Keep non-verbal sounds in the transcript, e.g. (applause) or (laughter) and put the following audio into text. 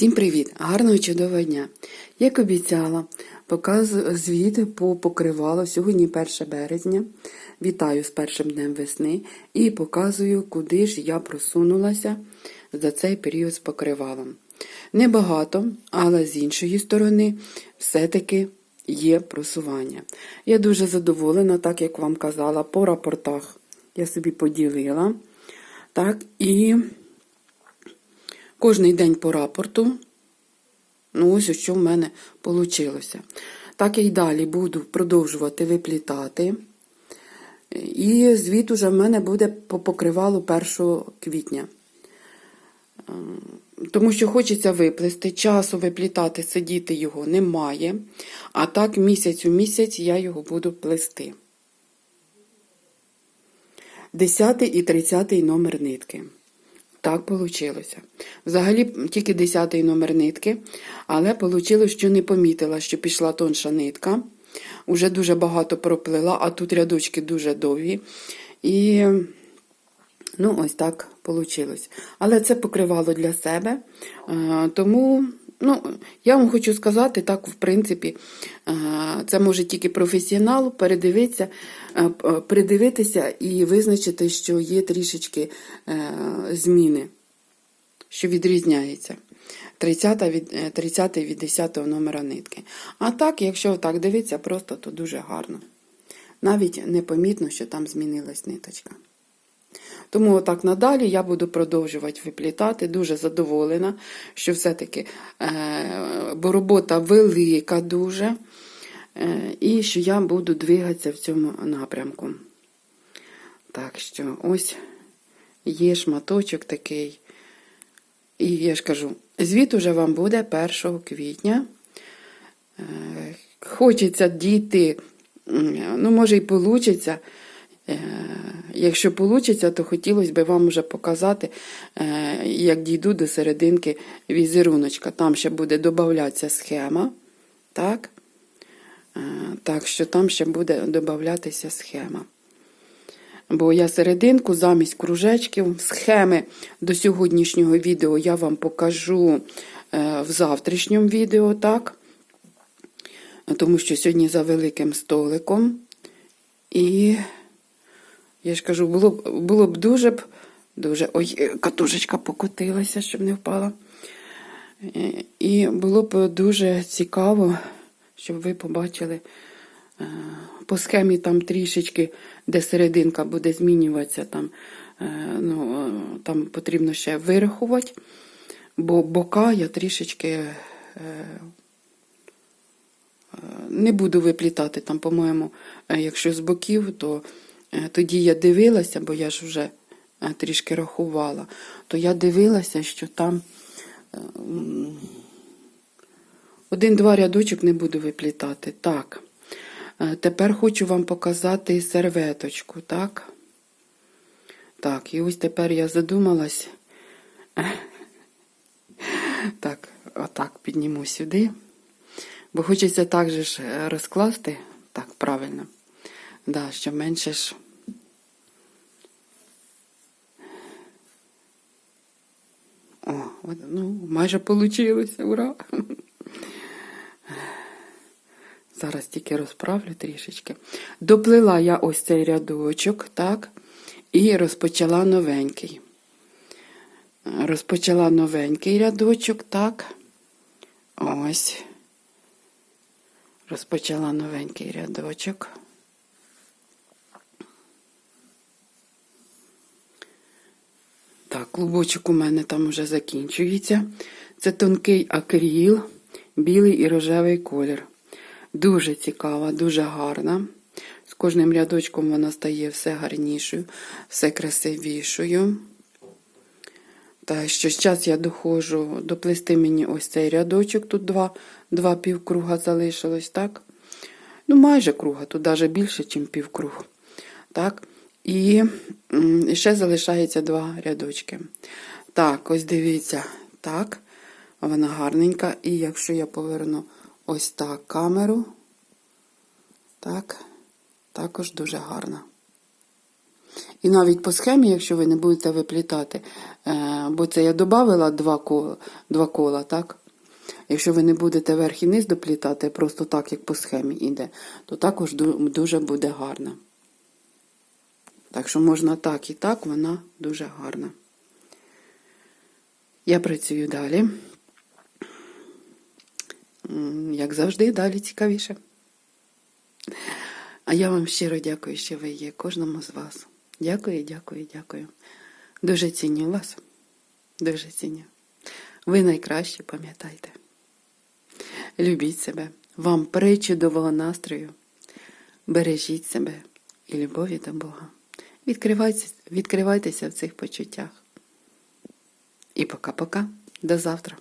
Всім привіт! Гарного чудового дня! Як обіцяла, показую звіт по покривалу. Сьогодні 1 березня. Вітаю з першим днем весни і показую, куди ж я просунулася за цей період з покривалом. Небагато, але з іншої сторони, все-таки є просування. Я дуже задоволена, так як вам казала, по рапортах я собі поділила. Так, і Кожний день по рапорту. Ну, ось що в мене вийшло. Так я й далі буду продовжувати виплітати. І звіт уже в мене буде по покривалу 1 квітня. Ем, Тому що хочеться виплести, часу виплітати, сидіти його немає. А так місяць у місяць я його буду плести. 10 і 30 номер нитки. Так вийшло. Взагалі тільки 10 номер нитки, але вийшло, що не помітила, що пішла тонша нитка. Уже дуже багато проплила, а тут рядочки дуже довгі. І ну, ось так вийшло. Але це покривало для себе. Тому, ну, я вам хочу сказати, так, в принципі, це може тільки професіонал передивитися, придивитися і визначити, що є трішечки зміни, що відрізняється. 30 від 30 від 10 номера нитки. А так, якщо так дивитися, просто то дуже гарно. Навіть непомітно, що там змінилась ниточка. Тому отак надалі я буду продовжувати виплітати, дуже задоволена, що все-таки, е, бо робота велика дуже, е, і що я буду двигатися в цьому напрямку. Так що ось є шматочок такий. І я ж кажу, звіт уже вам буде 1 квітня. Е, хочеться дійти, ну, може, і вийде. Якщо вийде, то хотілося б вам вже показати, е, як дійду до серединки візеруночка. Там ще буде додатися схема. Так е, Так що там ще буде додатися схема. Бо я серединку замість кружечків, схеми до сьогоднішнього відео я вам покажу е, в завтрашньому відео, так? Тому що сьогодні за великим столиком. І я ж кажу, було б було б дуже б дуже. Ой, катушечка покотилася, щоб не впала. І було б дуже цікаво, щоб ви побачили е, по схемі там трішечки, де серединка буде змінюватися, там е, ну, там потрібно ще вирахувати, бо бока я трішечки е, не буду виплітати там, по-моєму, якщо з боків, то Е, тоді я дивилася, бо я ж вже е, трішки рахувала, то я дивилася, що там е, один-два рядочок не буду виплітати. Так. Тепер хочу вам показати серветочку, так? Так, і ось тепер я задумалась. (laughs) Так, отак підніму сюди. Бо хочеться так же ж розкласти, так, правильно. Да, що менше ж. О, от, ну, майже получилося, ура! Зараз тільки розправлю трішечки. Доплила я ось цей рядочок, так, і розпочала новенький. Розпочала новенький рядочок, так. Ось. Розпочала новенький рядочок. Так, клубочок у мене там вже закінчується. Це тонкий акріл, білий і рожевий колір. Дуже цікава, дуже гарна. З кожним рядочком вона стає все гарнішою, все красивішою. Та що зараз я доходжу доплести мені ось цей рядочок, тут два два півкруга залишилось, так? Ну, майже круга, тут навіть більше, ніж півкруг. Так. І ще залишається два рядочки. Так, ось дивіться, так, вона гарненька. І якщо я поверну ось так камеру, так, також дуже гарна. І навіть по схемі, якщо ви не будете виплітати, е, бо це я додавала два кола, два кола, так? Якщо ви не будете верх і низ доплітати, просто так, як по схемі йде, то також дуже буде гарно. Так що можна так і так, вона дуже гарна. Я працюю далі. Як завжди, далі цікавіше. А я вам щиро дякую, що ви є, кожному з вас. Дякую, дякую, дякую. Дуже ціню вас. Дуже ціню. Ви найкращі, пам'ятайте. Любіть себе. Вам причудового настрою. Бережіть себе і любові до Бога. Відкривайтеся, в цих почуттях. І пока-пока. До завтра.